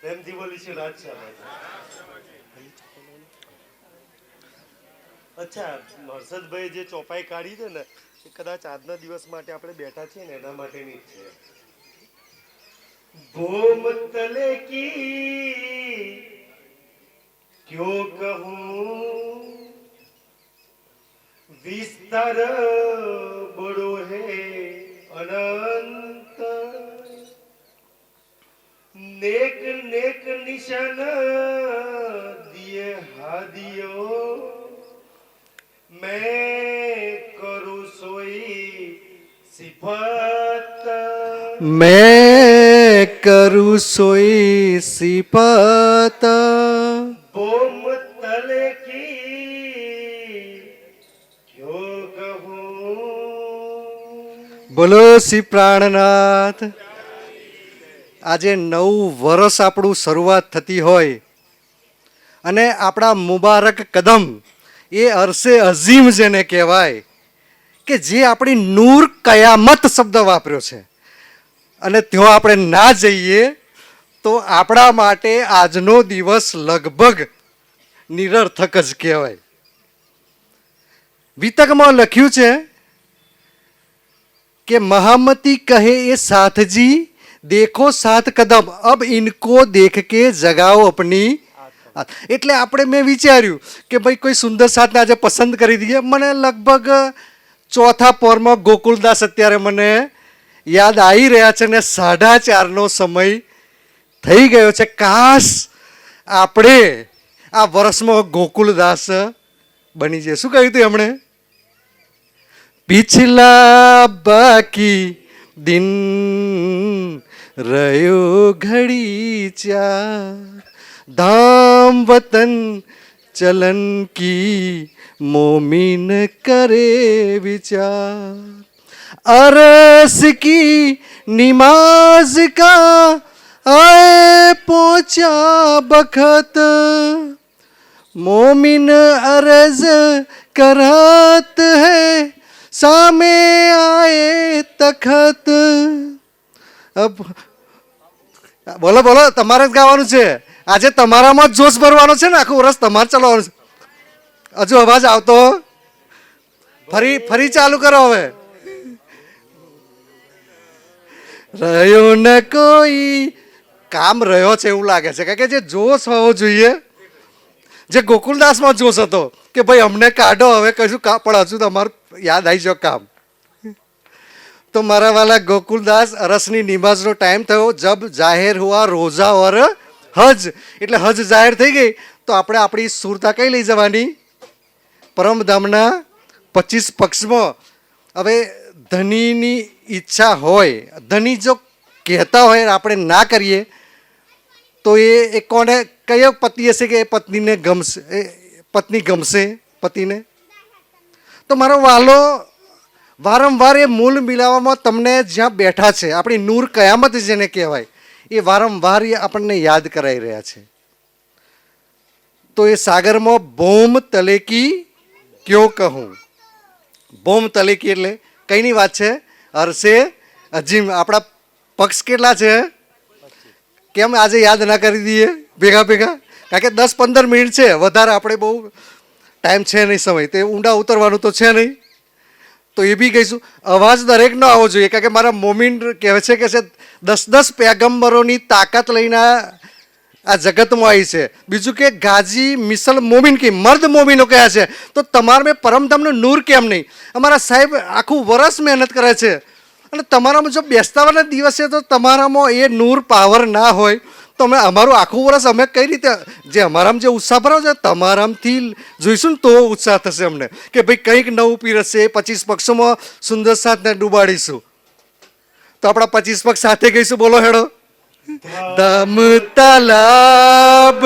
પ્રેમથી કદાચ આજના દિવસ માટે આપણે બેઠા છીએ ને, એના માટેની છે. ભૂમ તલે કી, ક્યો કહું? વિસ્તાર બડો હે અનંત. नेक नेक निशान दिए हादियो। मैं करू सोई सिफत। मैं करूँ सोई सिफत। बोम तले की क्यों कहूँ? बोलो श्री प्राणनाथ। આજે નવું વર્ષ આપણું શરૂઆત થતી હોય અને આપણા મુબારક કદમ એ અરસે અઝીમ જેને કહેવાય કે જે આપણી નૂર કયામત શબ્દ વાપર્યો છે. અને ત્યાં આપણે ના જઈએ તો આપણા માટે આજનો દિવસ લગભગ નિરર્થક જ કહેવાય. વિતકમાં લખ્યું છે કે મહામતી કહે એ સાથજી દેખો સાત કદમ અબ ઇનકો દેખ કે જગાઓ અપની એટલે આપણે મેં વિચાર્યું કે ભાઈ કોઈ સુંદર સાતને આજે પસંદ કરી દઈએ મને લગભગ ચોથા પોરમાં ગોકુલદાસ અત્યારે મને યાદ આવી રહ્યા છે ને સાડા ચારનો સમય થઈ ગયો છે કાશ આપણે આ વર્ષમાં ગોકુલદાસ બની જાય શું કહ્યું હતું એમણે પિછલા બાકી દિન रयो घड़ी चार धाम वतन चलन की मोमिन करे विचार अरस की निमाज का आए पहुंचा बखत मोमिन अरज करत है सामे आए तखत અબ બોલો બોલો, તમારે જ ગાવાનું છે. આજે તમારામાં જ જોશ ભરવાનો છે ને, આખું વર્ષ તમારે ચલાવવાનું છે. હજુ અવાજ આવતો? ફરી ફરી ચાલુ કરો હવે. રહ્યો ને કોઈ. કામ રહ્યો છે એવું લાગે છે. કારણ કે જે જોશ હોવો જોઈએ, જે ગોકુલદાસમાં જોશ હતો કે ભાઈ અમને કાઢો, હવે કશું પણ હજુ તમારું યાદ આવી જાવ કામ. તો મારા વાલા ગોકુલદાસ અરસની નિમાઝનો ટાઈમ થયો. જબ જાહેર હુઆ રોઝા ઓર હજ. એટલે હજ જાહેર થઈ ગઈ. તો આપણે આપણી સુરતા કઈ લઈ જવાની? પરમધામના પચીસ પક્ષમાં. હવે ધનીની ઈચ્છા હોય, ધની જો કહેતા હોય, આપણે ના કરીએ, તો એ એ કોને, કયો પતિ હશે કે એ પત્નીને ગમશે? પત્ની ગમશે? પતિને? તો મારો વાલો વારંવાર એ મૂલ મિલાવવામાં તમને જ્યાં બેઠા છે, આપણી નૂર કયામત જેને કહેવાય, એ વારંવાર એ આપણને યાદ કરાઈ રહ્યા છે. તો એ સાગરમાં બોમ તલેકી ક્યો કહું? બોમ તલેકી એટલે કઈની વાત છે? હરશે અજીમ, આપણા પક્ષ કેટલા છે? કેમ આજે યાદ ના કરી દઈએ ભેગા ભેગા? કારણ કે દસ પંદર મિનિટ છે, વધારે આપણે બહુ ટાઈમ છે નહીં સમય, તે ઊંડા ઉતરવાનું તો છે નહીં. તો એ બી કહીશું. અવાજ દરેક ન આવવો જોઈએ, કારણ કે મારા મોમિન કહે છે કે છે, દસ દસ પેગમ્બરોની તાકાત લઈને આ જગતમાં આવી છે. બીજું કે ગાજી મિસલ મોમિન કે મર્દ મોમિનો કયા છે. તો તમારે મેં પરમધામનું નૂર કેમ નહીં? અમારા સાહેબ આખું વરસ મહેનત કરે છે. અને તમારામાં જો બેસતાવાના દિવસે તો તમારામાં એ નૂર પાવર ના હોય. તો અમે અમારું આખું વર્ષ અમે કઈ રીતે, જે અમારામાં જે ઉત્સાહ ભરાવો છે, તમારામથી જોઈશું ને તો ઉત્સાહ થશે અમને. કે ભાઈ કંઈક નવું પીરસશે પચીસ પક્ષોમાં સુંદર સાથને ડૂબાડીશું. તો આપણા પચીસ પક્ષ સાથે ગઈશું, બોલો હેડો. દમ તલાબ,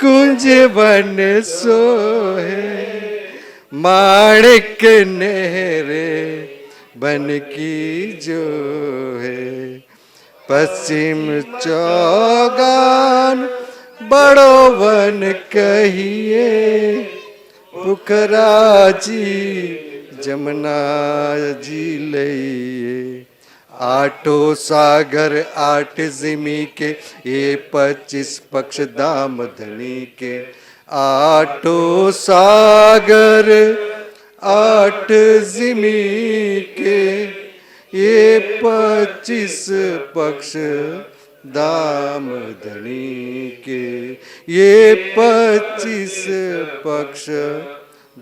કુંજ બન સોહે માણિક નેરે બનકી જો હે. પશ્ચિમ ચોગાન બડો વન કહીએ પુખરાજી જમનાજી લઈએ આઠો સાગર આઠ જીમી કે એ પચીસ પક્ષ દામ ધણી કે આઠો સાગર આઠ જીમી કે એ પચીસ પક્ષ દામ ધણી કે એ પચીસ પક્ષ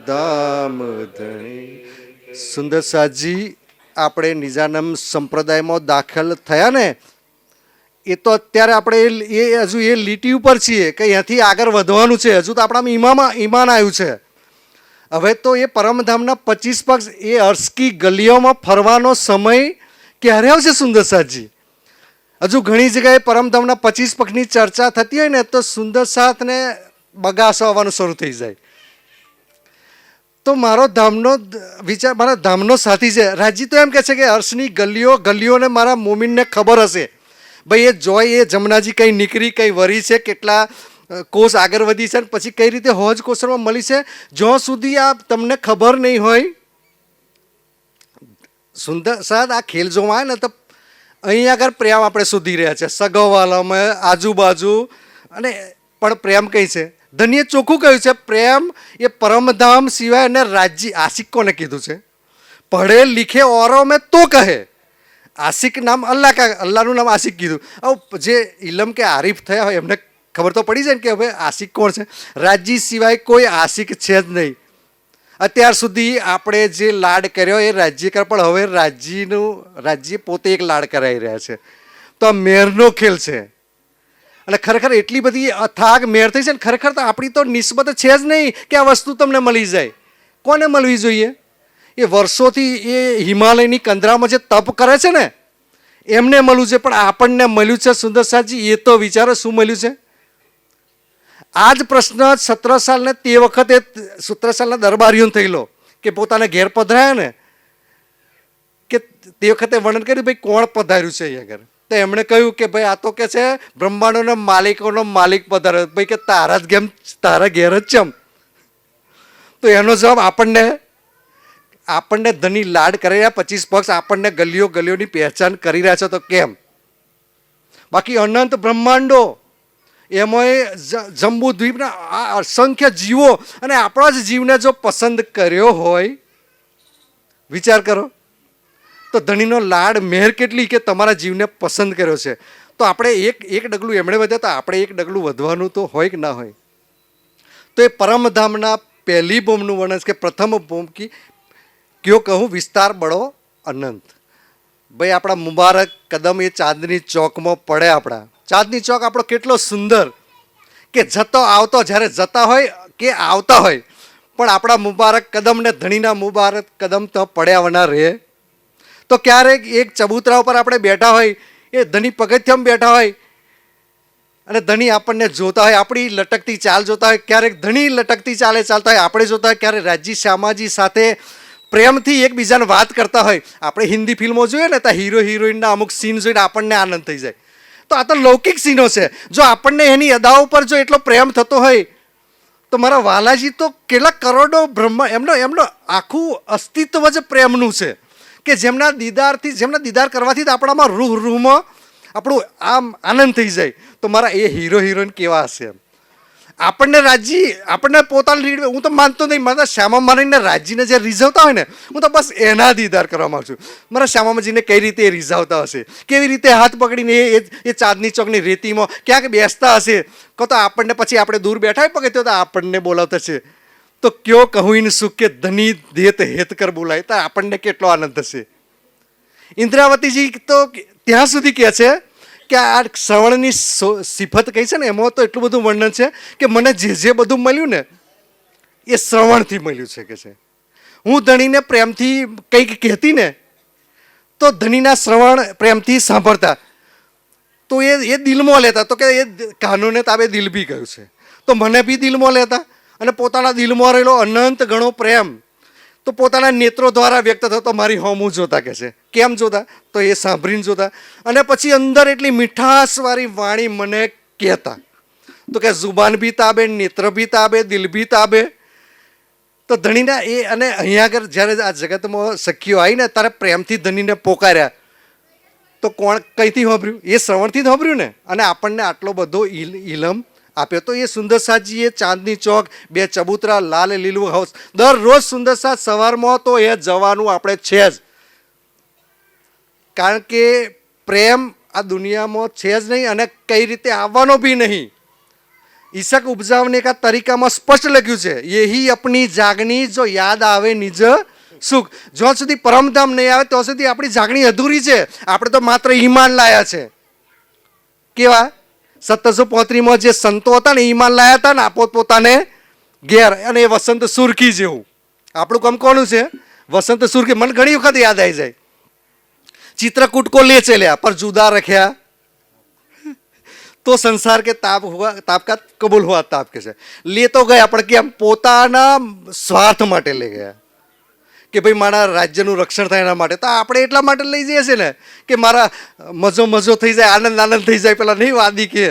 દામ ધણી સુંદર સાજી, આપણે નિજાનમ સંપ્રદાયમાં દાખલ થયા ને, એ તો અત્યારે આપણે એ એ હજુ એ લીટી ઉપર છીએ કે અહીંયાથી આગળ વધવાનું છે. હજુ તો આપણામાં ઈમામાં ઈમાન આવ્યું છે. હવે તો એ પરમધામના પચીસ પક્ષ એ અર્સકી ગલીઓમાં ફરવાનો સમય ક્યારે આવશે, સુંદર સાથજી? હજુ ઘણી જગ્યાએ પરમધામના પચીસ પક્ષની ચર્ચા થતી હોય ને, તો સુંદર સાથને બગાસો આવવાનું શરૂ થઈ જાય. તો મારો ધામનો વિચાર, મારા ધામનો સાથી છે, રાજી તો એમ કહે છે કે હર્ષની ગલીઓ, ગલીઓને મારા મોમિનને ખબર હશે. ભાઈ એ જોય, એ જમનાજી કંઈ નીકળી, કંઈ વરી છે, કેટલા કોષ આગળ વધી છે અને પછી કઈ રીતે હોજ કોષમાં મળી છે? જ્યાં સુધી આ તમને ખબર નહીં હોય, સુંદર સાદ આ ખેલ જોવા આવે ને તો અહીં આગળ પ્રેમ આપણે શોધી રહ્યા છે. સગવાલામાં આજુબાજુ અને પણ પ્રેમ કઈ છે? ધનીએ ચોખ્ખું કહ્યું છે, પ્રેમ એ પરમધામ સિવાય અને રાજ્ય આશિક કોને કીધું છે? પઢે લીખે ઓરો મેં તો કહે. આશિક નામ અલ્લાહ કા અલ્લાહનું નામ આશિક કીધું. આવું જે ઇલમ કે આરીફ થયા હોય એમને ખબર તો પડી જાય ને કે હવે આશિક કોણ છે? રાજ્ય સિવાય કોઈ આશિક છે જ નહીં. અત્યાર સુધી આપણે જે લાડ કર્યો એ રાજ્ય કર પણ હવે રાજ્યનું રાજ્ય પોતે એક લાડ કરાવી રહ્યા છે. તો આ મેરનો ખેલ છે. અને ખરેખર એટલી બધી અથાગ મેર થઈ છે ને ખરેખર તો આપણી તો નિસ્બત છે જ નહીં કે આ વસ્તુ તમને મળી જાય. કોને મળવી જોઈએ? એ વર્ષોથી એ હિમાલયની કંદરામાં જે તપ કરે છે ને, એમને મળ્યું છે પણ આપણને મળ્યું છે સુંદર સાજી, એ તો વિચારો શું મળ્યું છે? આ જ પ્રશ્ન સત્તર સાલને તે વખતે સત્તર સાલના દરબારીઓને થયેલો કે પોતાને ઘેર પધરાયા ને? કે તે વખતે વર્ણન કર્યું, ભાઈ, કોણ પધાર્યું છે અહીંયા આગળ? તો એમણે કહ્યું કે, ભાઈ, આ તો કે છે બ્રહ્માંડોના માલિકોનો માલિક પધાર્યો. ભાઈ, કે તારા જ ગેમ, તારા ઘેર જ ચમ તો એનો જવાબ આપણને આપણને ધની લાડ કરી રહ્યા, પચીસ પક્ષ આપણને ગલીઓ ગલીઓની પહેચાન કરી રહ્યા છે, તો કેમ? બાકી અનંત બ્રહ્માંડો એમાંય જંબુ દ્વીપના અસંખ્ય જીવો અને આપણા જ જીવને જો પસંદ કર્યો હોય, વિચાર કરો, તો ધણીનો લાડ, મેર કેટલી કે તમારા જીવને પસંદ કર્યો છે. તો આપણે એક એક ડગલું એમણે વધ્યા તો આપણે એક ડગલું વધવાનું તો હોય કે ના હોય? તો એ પરમધામના પહેલી બોમનું વર્ણન કે પ્રથમ બોમ કી, કયો કહું, વિસ્તાર, બળો, અનંત. ભાઈ, આપણા મુબારક કદમ એ ચાંદની ચોકમાં પડે આપણા. ચાંદની ચોક આપણો કેટલો સુંદર કે જતો આવતો જ્યારે જતા હોય કે આવતા હોય. પણ આપણા મુબારક કદમ ને ધણીના મુબારક કદમ તો પડ્યા વના રહે તો ક્યારેક એક ચબૂતરા ઉપર આપણે બેઠા હોય, એ ધણી પગથિયામાં બેઠા હોય, અને ધણી આપણને જોતા હોય, આપણી લટકતી ચાલ જોતા હોય, ક્યારેક ધણી લટકતી ચાલે ચાલતા હોય, આપણે જોતા હોય, ક્યારેક રાજી શ્યામાજી સાથે પ્રેમથી એકબીજાને વાત કરતા હોય. આપણે હિન્દી ફિલ્મો જોઈએ ને ત્યાં હીરો હિરોઈનના અમુક સીન જોઈને આપણને આનંદ થઈ જાય. તો આ તો લૌકિક સીનો છે. જો આપણને એની અદાઓ પર જો એટલો પ્રેમ થતો હોય, તો મારા વાલાજી તો કેટલા કરોડો બ્રહ્મ, એમનો એમનો આખું અસ્તિત્વ જ પ્રેમનું છે. કે જેમના દીદારથી, જેમના દીદાર કરવાથી જ આપણામાં રૂહ, રૂહમાં આપણું આમ આનંદ થઈ જાય. તો મારા એ હીરો હિરોઈન કેવા હશે એમ. આપણને રાજી, આપણને પોતાની હું તો માનતો નહીં. મારા શ્યામા મારીને રાજીને જે રીઝવતા હોય ને, હું તો બસ એના દીદાર કરવા માગું છું. મારા શ્યામાજીને કઈ રીતે એ રીઝવતા હશે? કેવી રીતે હાથ પકડીને એ એ- ચાંદની ચોકની રેતીમાં ક્યાંક બેસતા હશે? કહો તો આપણને પછી આપણે દૂર બેઠા પગે તો આપણને બોલાવતા છે. તો કયો કહું ઇન સુખ કે ધની દેત હેત કર બોલાય? તો આપણને કેટલો આનંદ થશે? ઇન્દ્રાવતીજી તો ત્યાં સુધી કહે છે કે આ શ્રવણની સિફત કહી છે ને, એમાં તો એટલું બધું વર્ણન છે કે મને જે જે બધું મળ્યું ને, એ શ્રવણથી મળ્યું છે કે છે. હું ધણીને પ્રેમથી કંઈક કહેતી ને, તો ધણીના શ્રવણ પ્રેમથી સાંભળતા. તો એ એ દિલમાં લેતા, તો કે એ કાનૂને તાબે દિલ બી ગયું છે. તો મને બી દિલમાં લેતા અને પોતાના દિલમાં રહેલો અનંત ગણો પ્રેમ તો પોતાના નેત્રો દ્વારા વ્યક્ત થતો મારી હોમું જોતા કે છે. કેમ જોતા? તો એ સાંભળીને જોતા. અને પછી અંદર એટલી મીઠાશવાળી વાણી મને કહેતા. તો કે જુબાન બી તાબે, નેત્ર બી તાબે, દિલ બી તાબે. તો ધણીના એ અને અહીંયા આગળ જ્યારે આ જગતમાં સખીઓ આવી ને, ત્યારે પ્રેમથી ધણીને પોકાર્યા. તો કોણ કઈથી સાંભળ્યું? એ શ્રવણથી જ સાંભળ્યું ને? અને આપણને આટલો બધો ઇલ- ઇલમ આપ્યો તો એ સુંદરસાજીએ ચાંદની ચોક, બે ચબૂતરા, લાલ લીલું હાઉસ દરરોજ સુંદરસાજ સવારમાં તો એ જવાનું આપણે છે જ. કારણ કે પ્રેમ આ દુનિયામાં છે જ નહીં અને કઈ રીતે આવવાનો બી નહીં. ઈશક ઉપજાવને કા તરીકામાં સ્પષ્ટ લખ્યું છે, યહી અપની જાગણી જો યાદ આવે નિજ સુખ. જ્યાં સુધી પરમધામ નહીં આવે, ત્યાં સુધી આપણી જાગણી અધૂરી છે. આપણે તો માત્ર ઈમાન લાયા છે. કેવા? સત્તરસો પોત્રીસમાં જે સંતો હતા ને ઈમાન લાયા હતા ને પોતપોતાને ઘેર અને એ વસંત સુરખી જેવું. આપણું કામ કોનું છે? વસંત સુરખી. મને ઘણી વખત યાદ આવી જાય. ચિત્રકૂટ કો લે ચલ્યા પર જુદા રખ્યા. તો સંસાર કે તાપ હોવા તાપકા કબૂલ હોવા તાપ કે છે. લે તો ગયા, પણ કેમ પોતાના સ્વાર્થ માટે લઈ ગયા. કે ભાઈ મારા રાજ્યનું રક્ષણ થાય એના માટે. તો આપણે એટલા માટે લઈ જઈએ છીએ ને કે મારા મજો મજો થઈ જાય, આનંદ આનંદ થઈ જાય, પેલા નહીં વાદી કે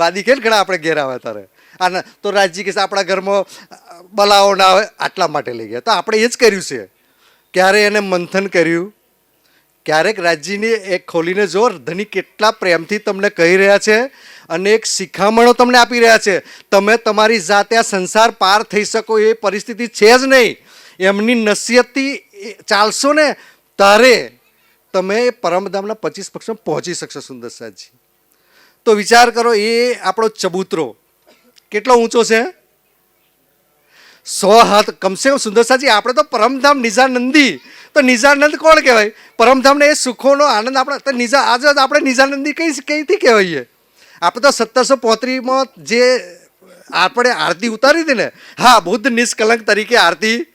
વાદી કે ઘણા આપણે ઘેર આવે તારે આના તો રાજજી કે આપણા ઘરમાં બલાઓ ના આવે, આટલા માટે લઈ ગયા. તો આપણે એ જ કર્યું છે. ક્યારે એને મંથન કર્યું? ક્યારેક રાજ્યની એક ખોલીને જો ધની, કેટલા પ્રેમથી તમને કહી રહ્યા છે અને એક શિખામણો તમને આપી રહ્યા છે. તમે તમારી જાતે આ સંસાર પાર થઈ શકો, એ પરિસ્થિતિ છે જ નહીં. એમની નસીહતથી ચાલશો ને તારે તમે પરમધામના પચીસ પક્ષમાં પહોંચી શકશો, સુંદર સાજી. તો વિચાર કરો, એ આપણો ચબૂતરો કેટલો ઊંચો છે? સો હાથ, કમસે કમ સુંદરસાજી આપણે તો પરમધામ નિઝાનંદી તો નિઝાનંદ કોણ કહેવાય? પરમધામને એ સુખોનો આનંદ આપણે તો નિઝા આજે આપણે નિઝાનંદી કઈ કઈથી કહેવાઈએ? આપણે તો સત્તરસો પોત્રીસમાં જે આપણે આરતી ઉતારી હતી ને, હા, બુદ્ધ નિષ્કલંક તરીકે આરતી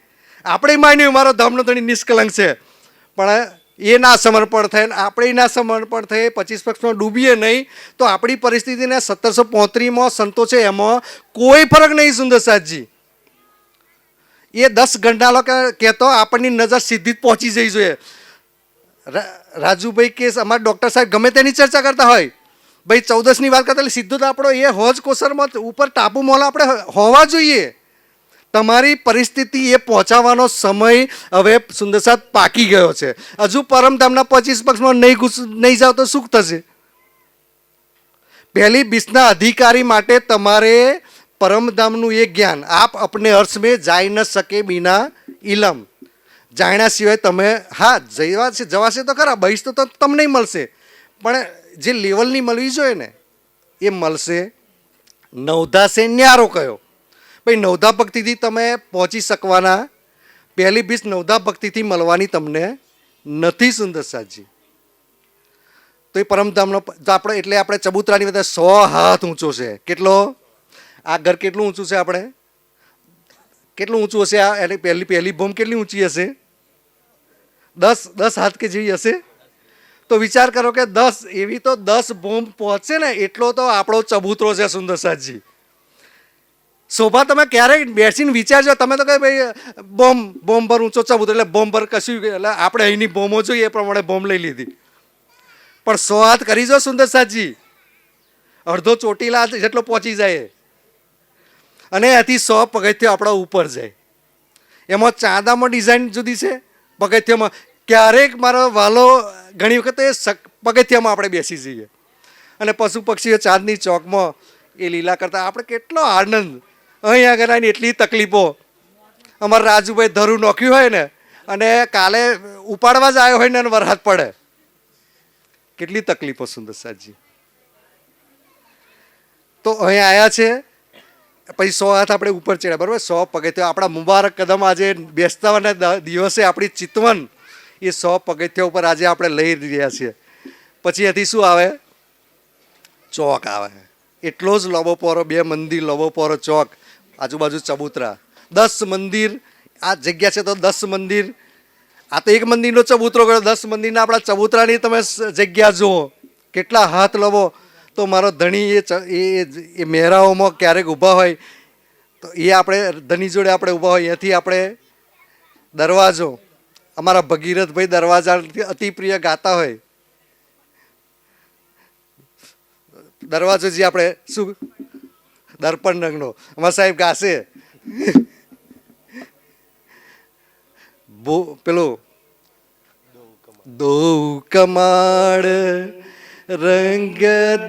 આપણે માન્યું મારો ધર્મનો ધણી નિષ્કલંક છે. પણ એ ના સમર્પણ થાય ને આપણે ના સમર્પણ થાય, પચીસ પક્ષમાં ડૂબીએ નહીં, તો આપણી પરિસ્થિતિને સત્તરસો પોત્રીસમાં સંતોષે એમાં કોઈ ફરક નહીં, સુંદર સાજી એ દસ ગંડાલો કહેતો, આપણની નજર સીધી જ પહોંચી જઈ જોઈએ. રાજુભાઈ કે, અમારા ડૉક્ટર સાહેબ ગમે તેની ચર્ચા કરતા હોય. ભાઈ, ચૌદસની વાત કરતા એટલે સીધું તો આપણો એ હોજ કોસરમાં ઉપર ટાપુ મોલ આપણે હોવા જોઈએ. તમારી પરિસ્થિતિ એ પહોંચાવાનો સમય હવે સુંદરસાદ પાકી ગયો છે. હજુ પરમધામના પચીસ પક્ષમાં નહીં ઘૂસ, નહીં જાવ તો શું થશે? પહેલી બીસના અધિકારી માટે તમારે પરમધામનું એ જ્ઞાન. આપ અપને અર્થ મેં જાય ન શકે બિના ઇલમ જાણ્યા સિવાય તમે, હા જવા જવાશે તો ખરા, બહીશ તો તમને મળશે. પણ જે લેવલની મળવી જોઈએ ને, એ મળશે નવધા છે ન્યારો કયો. ભાઈ, નવધા ભક્તિથી તમે પહોંચી શકવાના. પહેલી બીસ નવધા ભક્તિથી મળવાની તમને નથી, સુંદર સાજી તો એ પરમધામનો તો આપણે, એટલે આપણે ચબૂતરાની બધા સો હાથ ઊંચો છે. કેટલો? આ ઘર કેટલું ઊંચું છે આપણે? કેટલું ઊંચું હશે આ? એની પહેલી પહેલી ભૂમ કેટલી ઊંચી હશે? દસ દસ હાથ કે જેવી હશે? તો વિચાર કરો કે દસ, એવી તો દસ ભૂમ પહોંચશે ને, એટલો તો આપણો ચબૂતરો છે, સુંદર સાજી શોભા, તમે ક્યારેય બેસીને વિચારજો? તમે તો કહે ભાઈ, બોમ્બ બોમ્બ પર ઊંચો ચબૂત એટલે બોમ્બ પર કશું એટલે આપણે અહીંની બોમ્બો જોઈએ, એ પ્રમાણે બોમ્બ લઈ લીધી. પણ સો હાથ કરી જો સુંદર સાજી અડધો ચોટીલા જેટલો પહોંચી જાય અને એથી સો પગથિયો આપણા ઉપર જાય. એમાં ચાંદામાં ડિઝાઇન જુદી છે, પગથિયામાં. ક્યારેક મારો વાલો ઘણી વખત એ પગથિયામાં આપણે બેસી જઈએ. અને પશુ પક્ષીઓ ચાંદની ચોકમાં એ લીલા કરતા. આપણે કેટલો આનંદ. અહીં આગળ આવીને એટલી તકલીફો. અમારા રાજુભાઈ ધરું નોખ્યું હોય ને, અને કાલે ઉપાડવા જ આવ્યો હોય ને વરસાદ પડે. કેટલી તકલીફો, સુંદર સાહેબજી. તો અહીં આવ્યા છે. પછી સો હાથ આપણે ઉપર ચડ્યા, બરાબર? સો પગથિયા આપણા મુબારક કદમ આજે બેસતાના દ- દિવસે આપણી ચિતવન, એ સો પગથિયા ઉપર આજે આપણે લઈ રહ્યા છીએ. પછી એથી શું આવે? ચોક આવે. એટલો જ લવો પોરો, બે મંદિર લવો પોરો ચોક. આજુબાજુ ચબૂતરા. દસ મંદિર, આ જગ્યા છે તો દસ મંદિર. આ તો એક મંદિરનો ચબૂતરો ગયો, દસ મંદિરના આપણા ચબૂતરાની તમે જગ્યા જુઓ. કેટલા હાથ લવો. તો મારો ધણી એ એ મેરાઓમાં ક્યારેક ઊભા હોય, તો એ આપણે ધણી જોડે આપણે ઊભા હોય. એથી આપણે દરવાજો, અમારા ભગીરથભાઈ દરવાજા અતિ પ્રિય ગાતા હોય. દરવાજો જે આપણે શું દર્પણ રંગનો. અમારા સાહેબ ગાશે. બો પેલો દો કમાડ રંગ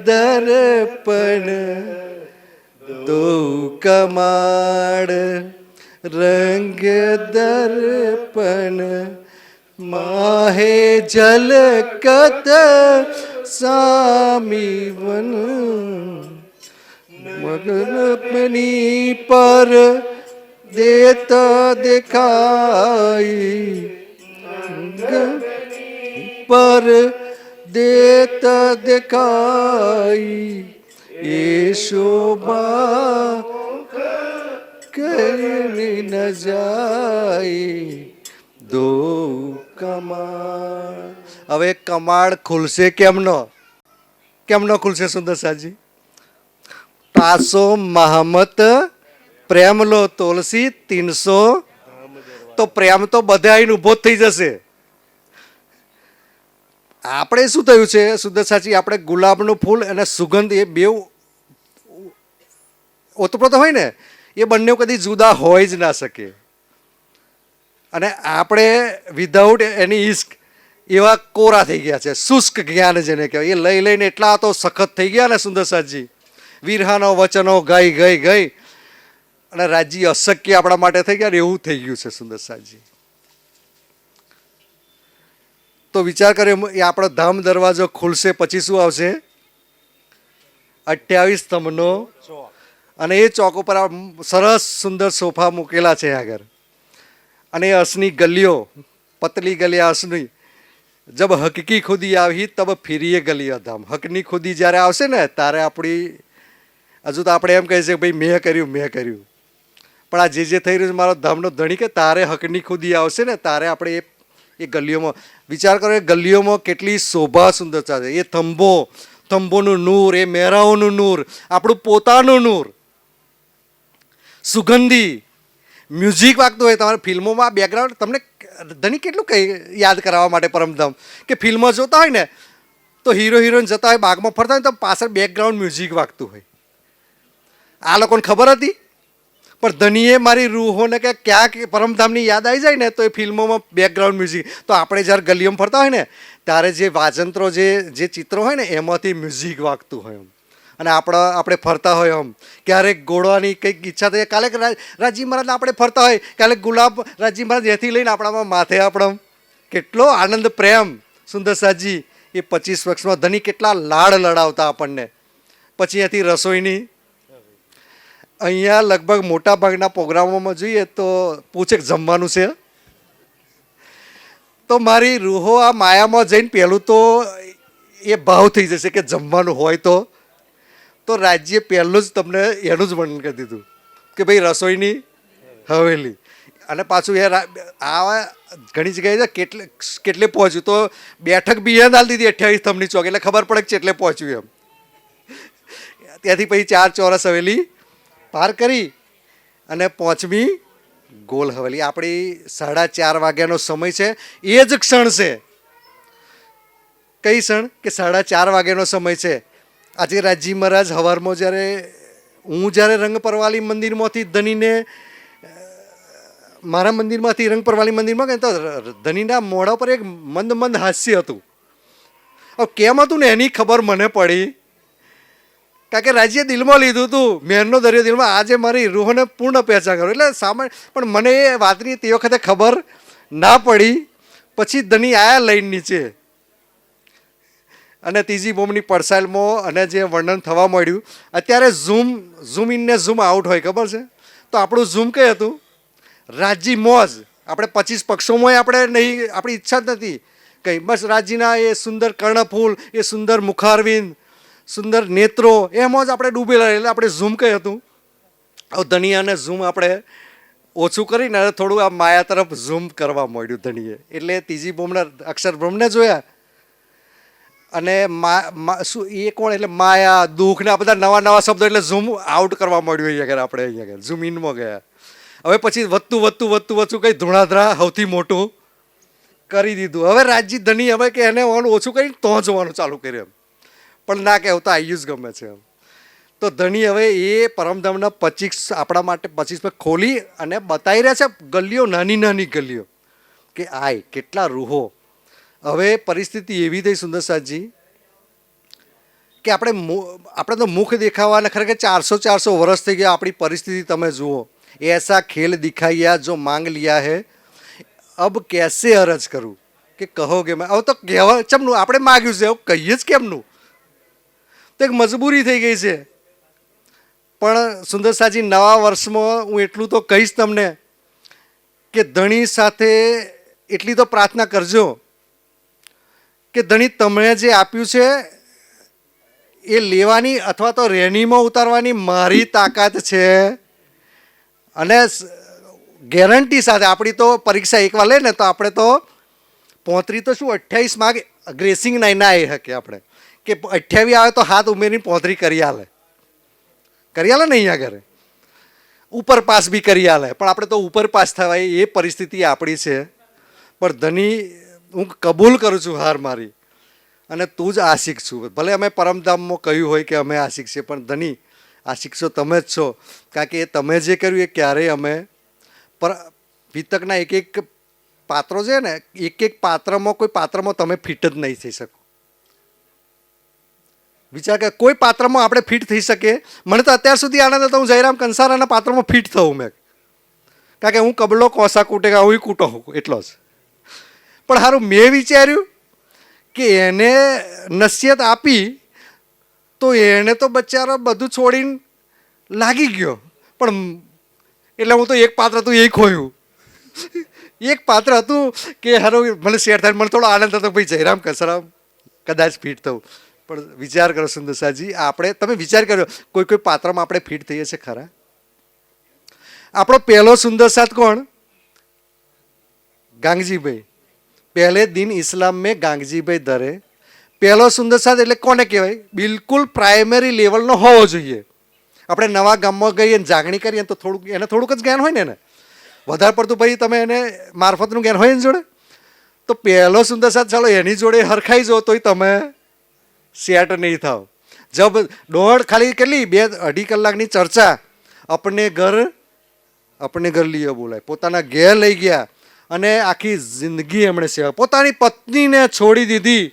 દર્પણ. દો કમાડ રંગ દર્પણ. માહે જલકત સામી વન મગનપની પર દેતા દેખાઈ પર દેતા દેખાઈ એ શોભા કરી ન જાય દો કમાળ હવે કમાડ ખુલશે કેમનો કેમનો ખુલશે સુંદર સાજી તાસો મહમત પ્રેમ લો તુલસી તીનસો તો પ્રેમ તો બધા આવીને ઊભો થઈ જશે આપણે શું થયું છે સુંદર સાચી આપણે ગુલાબનું ફૂલ અને સુગંધ એ બે ઓતપ્રોત હોય ને એ બંને કદી જુદા હોય જ ના શકે અને આપણે વિધાઉટ એની ઇસ્ક એવા કોરા થઈ ગયા છે શુષ્ક જ્ઞાન જેને કહેવાય એ લઈ લઈને એટલા તો સખત થઈ ગયા ને સુંદર વીરહાનો વચનો ગઈ ગઈ ગઈ. અને રાજ્ય અશક્ય આપણા માટે થઈ ગયા એવું થઈ ગયું છે સુંદર સાહજી તો વિચાર કર્યો એ આપણો ધામ દરવાજો ખુલશે પછી શું આવશે? અઠ્યાવીસ સ્તંભનો અને એ ચોક ઉપર સરસ સુંદર સોફા મૂકેલા છે આગળ. અને એ અસની ગલીઓ પતલી ગલી અસની. જબ હકકી ખુદી આવી તબ ફિરીએ ગલી ધામ હકની ખુદી જ્યારે આવશે ને ત્યારે આપણી હજુ તો આપણે એમ કહીએ છીએ કે ભાઈ મેં કર્યું મેં કર્યું. પણ આ જે જે થઈ રહ્યું છે, મારો ધામનો ધણી કે તારે હકની ખુદી આવશે ને, તારે આપણે એ એ ગલીઓમાં વિચાર કરો, એ ગલીઓમાં કેટલી શોભા સુંદરતા છે. એ થંભો, થંભોનું નૂર, એ મેરાઓનું નૂર, આપણું પોતાનું નૂર. સુગંધી. મ્યુઝિક વાગતું હોય તમારે ફિલ્મોમાં બેકગ્રાઉન્ડ તમને ધણી કેટલું કંઈ યાદ કરાવવા માટે પરમધામ? કે ફિલ્મો જોતા હોય ને, તો હીરો હિરોઈન જતા હોય, બાગમાં ફરતા હોય તો પાછળ બેકગ્રાઉન્ડ મ્યુઝિક વાગતું હોય. આ લોકોને ખબર હતી? પણ ધનીએ મારી રૂહોને કે ક્યાંક પરમધામની યાદ આવી જાય ને, તો એ ફિલ્મોમાં બેકગ્રાઉન્ડ મ્યુઝિક તો આપણે જ્યારે ગલીઓમાં ફરતા હોય ને, ત્યારે જે વાજંત્રો, જે જે ચિત્રો હોય ને, એમાંથી મ્યુઝિક વાગતું હોય એમ. અને આપણા, આપણે ફરતા હોય આમ ક્યારેક ગોળવાની કંઈક ઈચ્છા થઈ કાલે રાજી મહારાજને આપણે ફરતા હોય કાલે ગુલાબ, રાજી મહારાજ એથી લઈને આપણામાં માથે આપણા. કેટલો આનંદ, પ્રેમ, સુંદર સાજી. એ પચીસ વર્ષમાં ધની કેટલા લાડ લડાવતા આપણને. પછી એથી રસોઈની અહીંયા લગભગ મોટા ભાગના પ્રોગ્રામોમાં જોઈએ તો પૂછેક જમવાનું છે? તો મારી રૂહો આ માયામાં જઈને પહેલું તો એ ભાવ થઈ જશે કે જમવાનું હોય તો. તો રાજ્યે પહેલું જ તમને એનું જ વર્ણન કરી દીધું કે ભાઈ રસોઈની હવેલી. અને પાછું એ આ ઘણી જગ્યાએ કેટલે કેટલે પહોંચ્યું? તો બેઠક બી એને આલી દીધી અઠ્યાવીસ થમની ચોક, એટલે ખબર પડે કે કેટલે પહોંચ્યું એમ. ત્યાંથી પછી ચાર ચોરસ હવેલી પાર કરી અને પાંચમી ગોલ હવેલી. આપણી સાડા ચાર વાગ્યાનો સમય છે. એ જ ક્ષણ છે. કઈ ક્ષણ? કે સાડા ચાર વાગ્યાનો સમય છે. આજે રાજી મહારાજ હવારમાં જ્યારે, હું જ્યારે રંગપરવાલી મંદિરમાંથી ધનીને મારા મંદિરમાંથી રંગપરવાલી મંદિરમાં ગયા તો ધનીના મોઢા પર એક મંદ મંદ હાસ્ય હતું. કેમ હતું ને એની ખબર મને પડી. કારણ કે રાજ્ય દિલમાં લીધું હતું મેરનો દરિયો દિલમાં. આજે મારી રૂહને પૂર્ણ પહેચાન કરો. એટલે સામાન્ય પણ મને એ વાતની તે વખતે ખબર ના પડી. પછી ધની આયા લઈને નીચે. અને ત્રીજી બોમ્બની પડસાલમાં અને જે વર્ણન થવા મળ્યું અત્યારે ઝૂમ ઝૂમ ઇન ને ઝૂમ આઉટ હોય, ખબર છે? તો આપણું ઝૂમ કઈ હતું? રાજજી મોજ. આપણે પચીસ પક્ષોમાં આપણે નહીં આપણી ઈચ્છા જ નથી. કંઈ. બસ રાજીના એ સુંદર કર્ણફૂલ, એ સુંદર મુખારવિંદ સુંદર નેત્રો, એમાં જ આપણે ડૂબેલા એટલે આપણે ઝૂમ કહી હતું? ધનિયાને ઝૂમ આપણે ઓછું કરીને અને થોડું આ માયા તરફ ઝૂમ કરવા માંડ્યું ધણીએ. એટલે ત્રીજી બોમના અક્ષર બ્રહ્મને જોયા? અને મા શું, એ કોણ? એટલે માયા, દુઃખ ને આ બધા નવા નવા શબ્દો એટલે ઝૂમ આઉટ કરવા મળ્યું અહીંયા આગળ, આપણે અહીંયા આગળ. ઝૂમ ઇનમાં ગયા. હવે પછી વધતું વધતું વધતું વધતું કંઈ ધૂણાધરા સૌથી મોટું કરી દીધું. હવે રાજજી ધની હવે કે એને ઓછું કરીને તો જોવાનું ચાલુ કર્યું એમ. પણ ના કહેવતા આયુષ ગમે છે એમ. તો ધણી હવે એ પરમધામના પચીસ આપણા માટે પચીસ પર ખોલી અને બતાવી રહ્યા છે ગલીઓ, નાની નાની ગલીઓ, કે આય કેટલા રૂહો. હવે પરિસ્થિતિ એવી થઈ સુંદરસાદજી કે આપણે આપણે તો મુખ દેખાવાના ખરેખર ચારસો ચારસો વર્ષ થઈ ગયા આપણી પરિસ્થિતિ તમે જુઓ. એસા ખેલ દિખાયા જો માંગ લિયા હે. અબ કેસે અરજ કરું? કે કહો કે હવે તો કહેવા, ચમનું, આપણે માગ્યું છે, હવે કહીએ જ કેમનું? તો એક મજબૂરી થઈ ગઈ છે. પણ સુંદરસાજી નવા વર્ષમાં હું એટલું તો કહીશ તમને કે ધણી સાથે એટલી તો પ્રાર્થના કરજો કે ધણી તમને જે આપ્યું છે એ લેવાની અથવા તો રેનીમાં ઉતારવાની મારી તાકાત છે. અને ગેરંટી સાથે આપણી તો પરીક્ષા એકવાર લે ને તો આપણે તો પોત્રી તો શું, અઠ્યાવીસ માર્ક ગ્રેસિંગ નાઈ ના આવી શકીએ આપણે. કે અઠ્યાવીસ આવે તો હાથ ઉમેરીને પોતરી કરી આલે. કરી આલે ને અહીંયા ઘરે? ઉપર પાસ બી કરી આલે. પણ આપણે તો ઉપર પાસ થવાય, એ પરિસ્થિતિ આપણી છે. પણ ધની, હું કબૂલ કરું છું હાર મારી. અને તું જ આશિક છું. ભલે અમે પરમધામમાં કહ્યું હોય કે અમે આશિક છીએ, પણ ધની, આશિક છો તમે જ છો. કારણ કે એ તમે જે કર્યું એ ક્યારેય અમે પર પિતકના એક એક પાત્રો છે ને એક એક પાત્રમાં કોઈ પાત્રમાં તમે ફિટ જ નહીં થઈ શકો. વિચાર કે કોઈ પાત્રમાં આપણે ફિટ થઈ શકીએ. મને તો અત્યાર સુધી આનંદ હતો, હું જયરામ કંસારાના પાત્રમાં ફિટ થવું મેં. કારણ કે હું કબલો કોસા કૂટેગા હું કૂટો એટલો જ. પણ સારું મેં વિચાર્યું કે એને નસીહત આપી તો એણે તો બચારો બધું છોડીને લાગી ગયો. પણ એટલે હું તો એક પાત્ર હતું, એ ખોયું. એક પાત્ર હતું કે હારો, મને શેર થાય, મને થોડો આનંદ હતો, ભાઈ જયરામ કસરામ કદાચ ફિટ થવું પણ વિચાર કરો સુંદરસાજી, આપણે, તમે વિચાર કર્યો, કોઈ કોઈ પાત્રમાં આપણે ફિટ થઈએ છીએ ખરા? આપણો પહેલો સુંદરસાદ કોણ? ગાંગજીભાઈ. પહેલે દિન ઇસ્લામ મેં ગાંગજીભાઈ ધરે. પહેલો સુંદરસાદ એટલે કોને કહેવાય? બિલકુલ પ્રાઇમરી લેવલનો હોવો જોઈએ. આપણે નવા ગામમાં ગઈએ ને જાગણી કરીએ તો થોડુંક, એને થોડુંક જ જ્ઞાન હોય ને એને. વધારે પડતું ભાઈ તમે એને મારફતનું જ્ઞાન હોય એની જોડે? તો પહેલો સુંદરસાદ ચાલો એની જોડે હરખાઈ જો તોય તમે સેટ નહીં થાવ. જબ દોઢ ખાલી કેટલી? બે અઢી કલાકની ચર્ચા. આપણને ઘર આપણે ઘર લઈએ બોલાય. પોતાના ઘેર લઈ ગયા અને આખી જિંદગી એમણે સેવા પોતાની પત્નીને છોડી દીધી.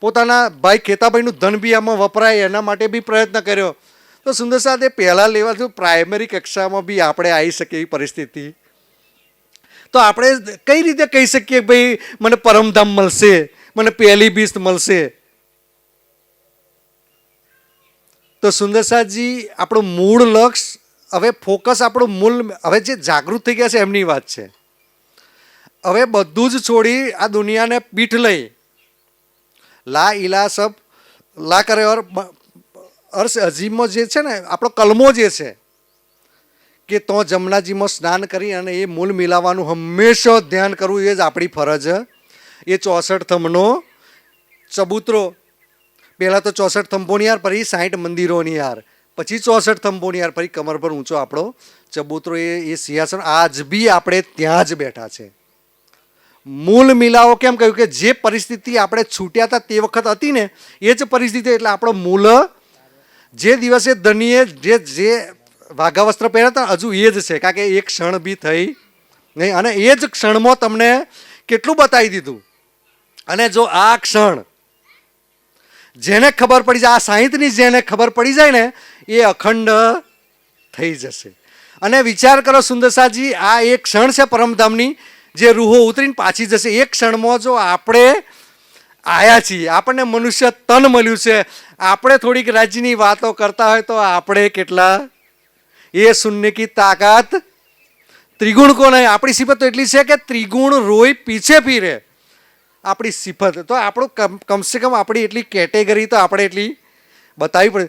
પોતાના ભાઈ ખેતાભાઈનું ધન બી આમાં વપરાય, એના માટે બી પ્રયત્ન કર્યો. તો સુંદર એ પહેલાં લેવા જો પ્રાઇમરી કક્ષામાં બી આપણે આવી શકીએ એવી પરિસ્થિતિ. તો આપણે કઈ રીતે કહી શકીએ ભાઈ, મને પરમધામ મળશે, મને પહેલી બીસ્ત મળશે? તો સુંદરસાજી આપણું મૂળ લક્ષ, હવે ફોકસ આપણું મૂળ, હવે જે જાગૃત થઈ ગયા છે એમની વાત છે. હવે બધું જ છોડી આ દુનિયાને પીઠ લઈ. લા ઇલા સબ, લા કરે ઓર અર્ષ અજીમમાં જે છે ને, આપણો કલમો જે છે, કે તો જમનાજીમાં સ્નાન કરી અને એ મૂળ મિલાવવાનું હંમેશા ધ્યાન કરવું એ જ આપણી ફરજ. એ ચોસઠ થમનો ચબૂતરો પહેલાં તો ચોસઠ થંભોની યાર પછી સાઠ મંદિરોની યાર પછી ચોસઠ થંભોની યાર પછી કમર પર ઊંચો આપણો ચબૂતરો એ એ સિંહાસન. આજ બી આપણે ત્યાં જ બેઠા છે. મૂળ મિલાવો કેમ કહ્યું કે જે પરિસ્થિતિ આપણે છૂટ્યા હતા તે વખત હતી ને, એ જ પરિસ્થિતિ એટલે આપણો મૂળ, જે દિવસે ધનીએ જે જે વાઘા વસ્ત્ર પહેર્યા હતા, હજુ એ જ છે, કારણ કે એક ક્ષણ બી થઈ નહીં. અને એ જ ક્ષણમાં તમને કેટલું બતાવી દીધું. અને જો આ ક્ષણ જેને ખબર પડી જાય, આ સાહિત્યની જેને ખબર પડી જાય ને, એ અખંડ થઈ જશે. અને વિચાર કરો સુંદરસાજી, આ એક ક્ષણ છે પરમધામની, જે રૂહો ઉતરીને પાછી જશે. એક ક્ષણમાં જો આપણે આયા છીએ, આપણને મનુષ્ય તન મળ્યું છે, આપણે થોડીક રાજ્યની વાતો કરતા હોય તો આપણે કેટલા? એ શૂન્ય કી તાકાત ત્રિગુણ કોને આપણી સિફત એટલી છે કે ત્રિગુણ રોય પીછે પીરે આપણી સિફત. તો આપણું કમ, કમસે કમ આપણી એટલી કેટેગરી તો આપણે એટલી બતાવવી પડે.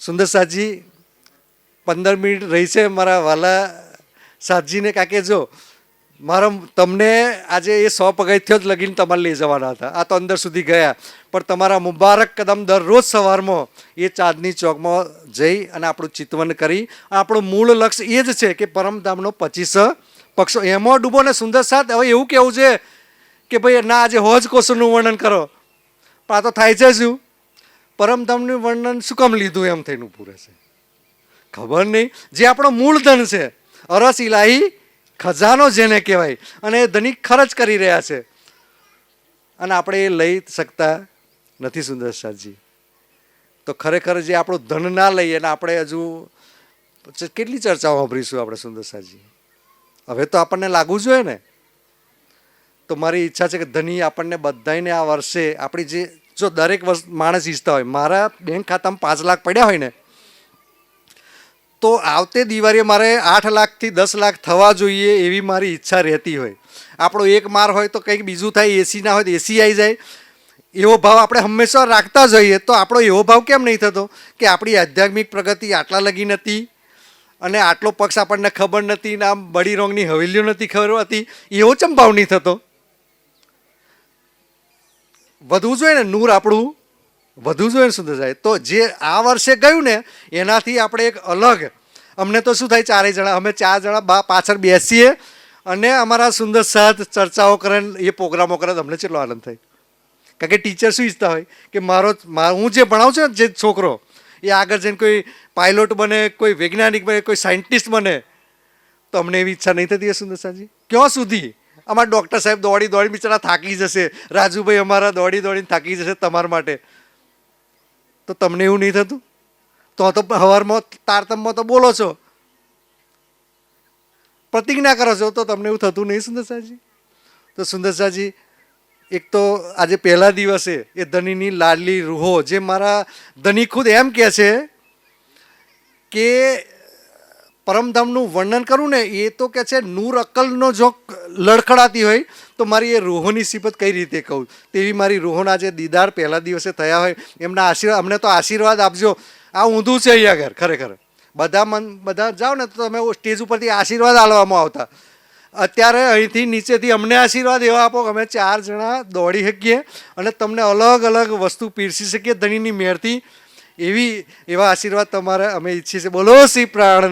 સુંદર સાહજી પંદર મિનિટ રહી છે મારા વાલા સાહજીને કારણ કે જો, મારા તમને આજે એ સો પગથિયો જ લગીને તમારે લઈ જવાના હતા. આ તો અંદર સુધી ગયા. પણ તમારા મુબારક કદમ દરરોજ સવારમાં એ ચાંદની ચોકમાં જઈ અને આપણું ચિતવન કરી. આપણું મૂળ લક્ષ્ય એ જ છે કે પરમધામનો પચીસ પક્ષો. એમાં ડૂબો ને સુંદર સાથ હવે એવું કેવું છે કે ભાઈ ના, આજે હોજ કોષનું વર્ણન કરો. પણ આ તો થાય છે શું પરમધામનું વર્ણન શું કામ લીધું એમ થઈને પૂરે છે ખબર નહીં. જે આપણો મૂળ ધન છે, અરસ ઇલાહી ખજાનો જેને કહેવાય, અને એ ધનિક ખર્ચ કરી રહ્યા છે. અને આપણે એ લઈ શકતા નથી સુંદર સાજી તો ખરેખર જે આપણું ધન ના લઈએ, અને આપણે હજુ કેટલી ચર્ચાઓ સાંભળીશું આપણે સુંદર સાજી હવે તો આપણને લાગવું જોઈએ ને. તો મારી ઈચ્છા છે કે ધની આપણને બધાને આ વર્ષે આપણી જે, જો દરેક વર્ષ માણસ ઈચ્છતા હોય, મારા બેંક ખાતામાં પાંચ લાખ પડ્યા હોય ને, તો આવતે દિવાળીએ મારે આઠ લાખથી દસ લાખ થવા જોઈએ એવી મારી ઈચ્છા રહેતી હોય. આપણો એક માર હોય તો કંઈક બીજું થાય, એસી ના હોય તો એસી આવી જાય. એવો ભાવ આપણે હંમેશા રાખતા જ હોઈએ તો આપણો એવો ભાવ કેમ નહીં થતો? કે આપણી આધ્યાત્મિક પ્રગતિ આટલા લગી નથી અને આટલો પક્ષ આપણને ખબર નથી ને આમ બડી રોંગની હવેલીઓ નથી ખબર હતી, એવો ચમ ભાવ નહીં થતો? વધવું જોઈએ ને, નૂર આપણું વધવું જોઈએ ને સુંદર સાહેબ તો જે આ વર્ષે ગયું ને, એનાથી આપણે એક અલગ. અમને તો શું થાય, ચારેય જણા, અમે ચાર જણા પાછળ બેસીએ અને અમારા સુંદર સાથ ચર્ચાઓ કરે એ પ્રોગ્રામો કરે અમને કેટલો આનંદ થાય. કારણ કે ટીચર શું ઈચ્છતા હોય કે મારો હું જે ભણાવું છું ને, જે છોકરો, એ આગળ જઈને કોઈ પાયલોટ બને, કોઈ વૈજ્ઞાનિક બને, કોઈ સાયન્ટિસ્ટ બને, તો અમને એવી ઈચ્છા નહીં થતી સુંદર સાજી. ક્યાં સુધી? અમારા ડૉક્ટર સાહેબ દોડી દોડી બિચારા થાકી જશે. રાજુભાઈ અમારા દોડી દોડીને થાકી જશે તમારા માટે. તો તમને એવું નહીં થતું? તો તો હવારમાં તારતમમાં તો બોલો છો. પ્રતિજ્ઞા કરો છો, તો તમને એવું થતું નહીં સુંદર શાહજી તો સુંદર શાહજી એક તો આજે પહેલા દિવસે એ ધનીની લાડલી રૂહો, જે મારા ધની ખુદ એમ કહે છે કે પરમધામનું વર્ણન કરું ને, એ તો કે છે નૂર અક્કલનો જો લડખડાતી હોય, તો મારી એ રોહોની સિફત કઈ રીતે કહું? તેવી મારી રોહોના જે દીદાર પહેલા દિવસે થયા હોય, એમના આશીર્વાદ, અમને તો આશીર્વાદ આપજો. આ ઊંધું છે અહીંયા ઘર ખરેખર. બધા મન, બધા જાઓ ને તો તમે સ્ટેજ ઉપરથી આશીર્વાદ આલવામાં આવતા. અત્યારે અહીંથી નીચેથી અમને આશીર્વાદ એવા આપો અમે ચાર જણા દોડી શકીએ અને તમને અલગ અલગ વસ્તુ પીરસી શકીએ ધણીની મેરથી એવી, એવા આશીર્વાદ તમારે અમે ઈચ્છીએ છીએ. બોલો શ્રી પ્રાણ